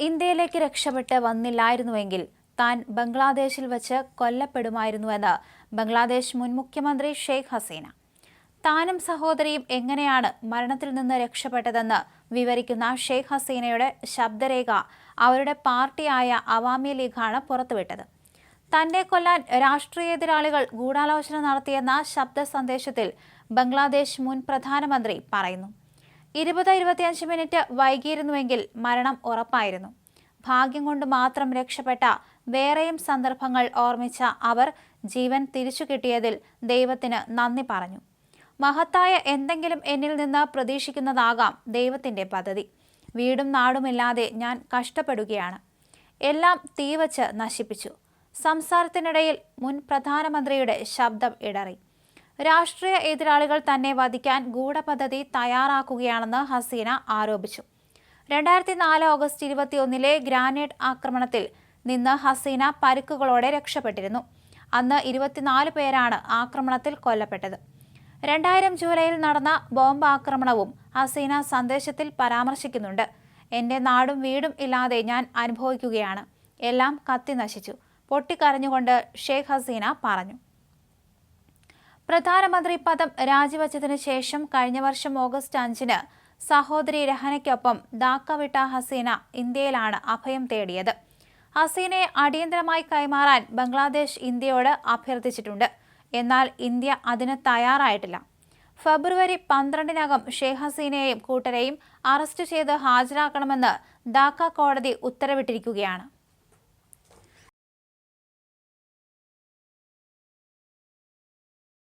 ഇന്ത്യയിലേക്ക് രക്ഷപ്പെട്ട് വന്നില്ലായിരുന്നുവെങ്കിൽ താൻ ബംഗ്ലാദേശിൽ വച്ച് കൊല്ലപ്പെടുമായിരുന്നുവെന്ന് ബംഗ്ലാദേശ് മുൻ മുഖ്യമന്ത്രി ഷെയ്ഖ് ഹസീന. താനും സഹോദരിയും എങ്ങനെയാണ് മരണത്തിൽ നിന്ന് രക്ഷപ്പെട്ടതെന്ന് വിവരിക്കുന്ന ഷെയ്ഖ് ഹസീനയുടെ ശബ്ദരേഖ അവരുടെ പാർട്ടിയായ അവാമി ലീഗാണ് പുറത്തുവിട്ടത്. തന്നെ കൊല്ലാൻ രാഷ്ട്രീയ എതിരാളികൾ ഗൂഢാലോചന നടത്തിയെന്ന ശബ്ദ സന്ദേശത്തിൽ ബംഗ്ലാദേശ് മുൻ പ്രധാനമന്ത്രി പറയുന്നു. ഇരുപത് ഇരുപത്തിയഞ്ച് മിനിറ്റ് വൈകിയിരുന്നുവെങ്കിൽ മരണം ഉറപ്പായിരുന്നു. ഭാഗ്യം കൊണ്ട് മാത്രം രക്ഷപ്പെട്ട വേറെയും സന്ദർഭങ്ങൾ ഓർമ്മിച്ച അവർ ജീവൻ തിരിച്ചു കിട്ടിയതിൽ ദൈവത്തിന് നന്ദി പറഞ്ഞു. മഹത്തായ എന്തെങ്കിലും എന്നിൽ നിന്ന് പ്രതീക്ഷിക്കുന്നതാകാം ദൈവത്തിന്റെ പദ്ധതി. വീടും നാടുമില്ലാതെ ഞാൻ കഷ്ടപ്പെടുകയാണ്. എല്ലാം തീവച്ച് നശിപ്പിച്ചു. സംസാരത്തിനിടയിൽ മുൻ പ്രധാനമന്ത്രിയുടെ ശബ്ദം ഇടറി. രാഷ്ട്രീയ എതിരാളികൾ തന്നെ വധിക്കാൻ ഗൂഢപദ്ധതി തയ്യാറാക്കുകയാണെന്ന് ഹസീന ആരോപിച്ചു. രണ്ടായിരത്തി നാല് ഓഗസ്റ്റ് ഇരുപത്തിയൊന്നിലെ ഗ്രാനേഡ് ആക്രമണത്തിൽ നിന്ന് ഹസീന പരുക്കുകളോടെ രക്ഷപ്പെട്ടിരുന്നു. അന്ന് ഇരുപത്തിനാല് പേരാണ് ആക്രമണത്തിൽ കൊല്ലപ്പെട്ടത്. രണ്ടായിരം ജൂലൈയിൽ നടന്ന ബോംബ് ആക്രമണവും ഹസീന സന്ദേശത്തിൽ പരാമർശിക്കുന്നുണ്ട്. എന്റെ നാടും വീടും ഇല്ലാതെ ഞാൻ അനുഭവിക്കുകയാണ്. എല്ലാം കത്തി നശിച്ചു പൊട്ടിക്കരഞ്ഞുകൊണ്ട് ഷെയ്ഖ് ഹസീന പറഞ്ഞു. പ്രധാനമന്ത്രി പദം രാജിവച്ചതിനു ശേഷം കഴിഞ്ഞ വർഷം ഓഗസ്റ്റ് അഞ്ചിന് സഹോദരി രഹനയ്ക്കൊപ്പം ധാക്ക വിട്ട ഹസീന ഇന്ത്യയിലാണ് അഭയം തേടിയത്. ഹസീനയെ അടിയന്തരമായി കൈമാറാൻ ബംഗ്ലാദേശ് ഇന്ത്യയോട് അഭ്യർത്ഥിച്ചിട്ടുണ്ട്. എന്നാൽ ഇന്ത്യ അതിന് തയ്യാറായിട്ടില്ല. ഫെബ്രുവരി പന്ത്രണ്ടിനകം ഷെയ്ഖ് ഹസീനയെയും കൂട്ടരെയും അറസ്റ്റ് ചെയ്ത് ഹാജരാക്കണമെന്ന് ധാക്ക കോടതി ഉത്തരവിട്ടിരിക്കുകയാണ്.